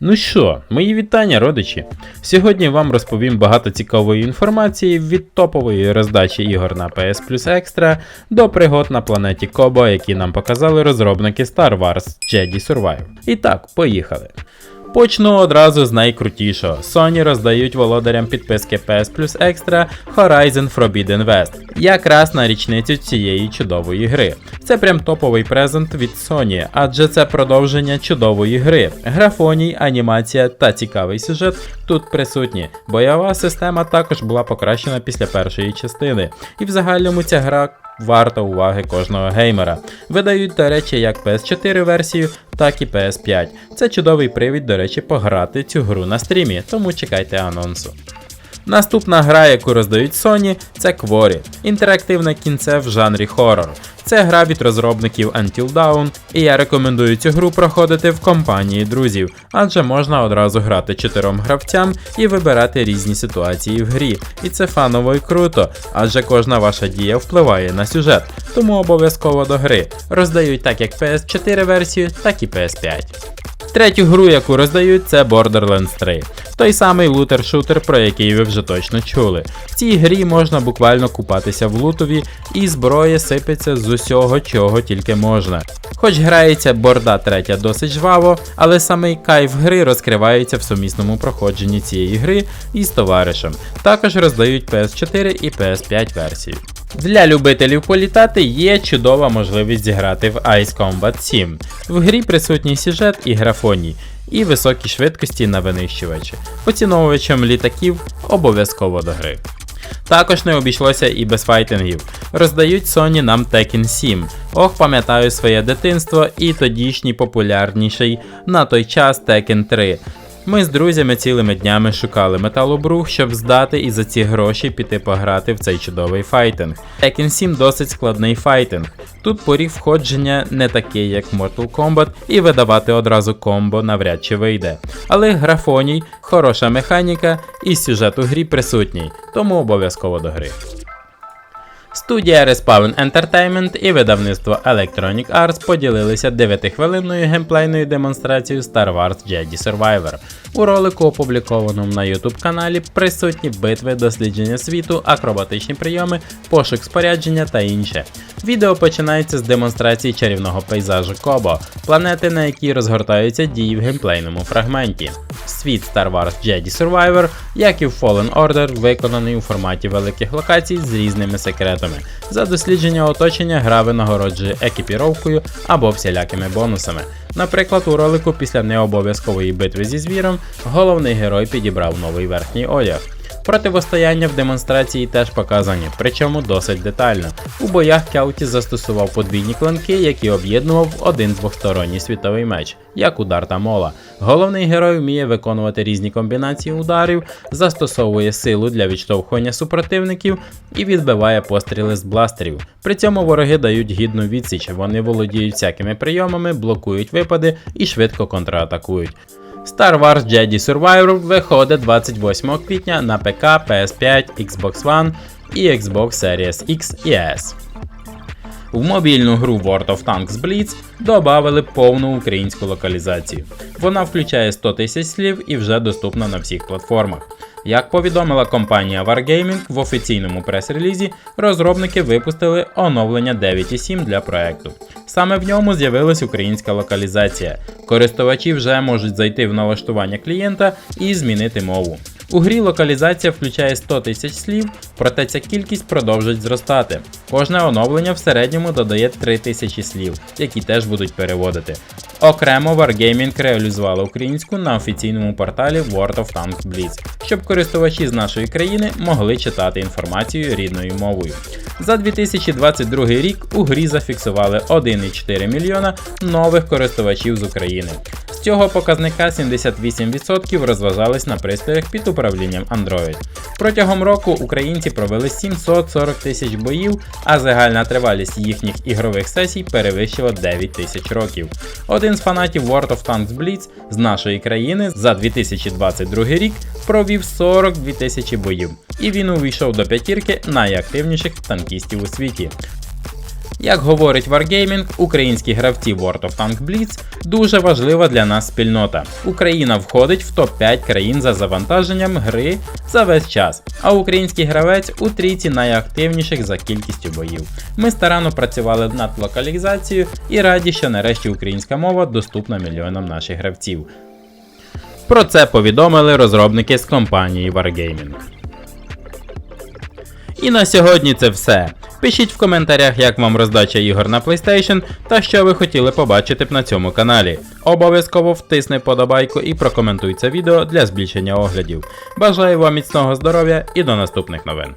Ну що, мої вітання, родичі. Сьогодні вам розповім багато цікавої інформації від топової роздачі ігор на PS Plus Extra до пригод на планеті Кобо, які нам показали розробники Star Wars Jedi Survivor. І так, поїхали. Почну одразу з найкрутішого. Sony роздають володарям підписки PS Plus Extra Horizon Forbidden West, якраз на річницю цієї чудової гри. Це прям топовий презент від Sony, адже це продовження чудової гри. Графоній, анімація та цікавий сюжет тут присутні. Бойова система також була покращена після першої частини, і в загальному ця гра варта уваги кожного геймера. Видають, до речі, як PS4 версію, так і PS5. Це чудовий привід, до речі, пограти цю гру на стрімі, тому чекайте анонсу. Наступна гра, яку роздають Sony, це Quarry, інтерактивне кінце в жанрі хоррор. Це гра від розробників Until Dawn, і я рекомендую цю гру проходити в компанії друзів, адже можна одразу грати чотирьом гравцям і вибирати різні ситуації в грі. І це фаново і круто, адже кожна ваша дія впливає на сюжет, тому обов'язково до гри. Роздають так як PS4 версію, так і PS5. Третю гру, яку роздають, це Borderlands 3. Той самий лутер-шутер, про який ви вже точно чули. В цій грі можна буквально купатися в лутові, і зброя сипеться з усього, чого тільки можна. Хоч грається борда третя досить жваво, але самий кайф гри розкривається в сумісному проходженні цієї гри із товаришем. Також роздають PS4 і PS5 версії. Для любителів політати є чудова можливість зіграти в Ice Combat 7. В грі присутній сюжет і графоній, і високі швидкості на винищувачі. Поціновувачам літаків обов'язково до гри. Також не обійшлося і без файтингів. Роздають Sony нам Tekken 7. Ох, пам'ятаю своє дитинство і тодішній популярніший на той час Tekken 3. Ми з друзями цілими днями шукали металобрух, щоб здати і за ці гроші піти пограти в цей чудовий файтинг. Tekken 7 досить складний файтинг. Тут поріг входження не такий, як Mortal Kombat, і видавати одразу комбо навряд чи вийде. Але графоній, хороша механіка і сюжет у грі присутній, тому обов'язково до гри. Студія Respawn Entertainment і видавництво Electronic Arts поділилися 9-хвилинною геймплейною демонстрацією Star Wars Jedi Survivor. У ролику, опублікованому на YouTube каналі, присутні битви, дослідження світу, акробатичні прийоми, пошук спорядження та інше. Відео починається з демонстрації чарівного пейзажу Кобо, планети, на якій розгортаються дії в геймплейному фрагменті. Світ Star Wars Jedi Survivor, як і в Fallen Order, виконаний у форматі великих локацій з різними секретами. За дослідження оточення гра винагороджує екіпіровкою або всілякими бонусами. Наприклад, у ролику після необов'язкової битви зі звіром головний герой підібрав новий верхній одяг. Противостояння в демонстрації теж показані, причому досить детально. У боях Кяуті застосував подвійні клинки, які об'єднував один двохсторонній світовий меч, як удар та мола. Головний герой вміє виконувати різні комбінації ударів, застосовує силу для відштовхування супротивників і відбиває постріли з бластерів. При цьому вороги дають гідну відсіч, вони володіють всякими прийомами, блокують випади і швидко контратакують. Star Wars Jedi Survivor виходить 28 квітня на ПК, PS5, Xbox One і Xbox Series X і S. В мобільну гру World of Tanks Blitz додали повну українську локалізацію. Вона включає 100 тисяч слів і вже доступна на всіх платформах. Як повідомила компанія Wargaming в офіційному прес-релізі, розробники випустили оновлення 9.7 для проекту. Саме в ньому з'явилась українська локалізація. Користувачі вже можуть зайти в налаштування клієнта і змінити мову. У грі локалізація включає 100 тисяч слів, проте ця кількість продовжить зростати. Кожне оновлення в середньому додає 3 тисячі слів, які теж будуть переводити. Окремо Wargaming реалізувала українську на офіційному порталі World of Tanks Blitz, щоб користувачі з нашої країни могли читати інформацію рідною мовою. За 2022 рік у грі зафіксували 1,4 мільйона нових користувачів з України. З цього показника 78% розважались на пристроях під управлінням Android. Протягом року українці провели 740 тисяч боїв, а загальна тривалість їхніх ігрових сесій перевищила 9 тисяч років. Один з фанатів World of Tanks Blitz з нашої країни за 2022 рік провів 42 тисячі боїв, і він увійшов до п'ятірки найактивніших танкістів у світі. Як говорить Wargaming, українські гравці World of Tanks Blitz дуже важлива для нас спільнота. Україна входить в топ-5 країн за завантаженням гри за весь час, а український гравець у трійці найактивніших за кількістю боїв. Ми старанно працювали над локалізацією і раді, що нарешті українська мова доступна мільйонам наших гравців. Про це повідомили розробники з компанії Wargaming. І на сьогодні це все. Пишіть в коментарях, як вам роздача ігор на PlayStation та що ви хотіли побачити б на цьому каналі. Обов'язково втисни подобайку і прокоментуй це відео для збільшення оглядів. Бажаю вам міцного здоров'я і до наступних новин.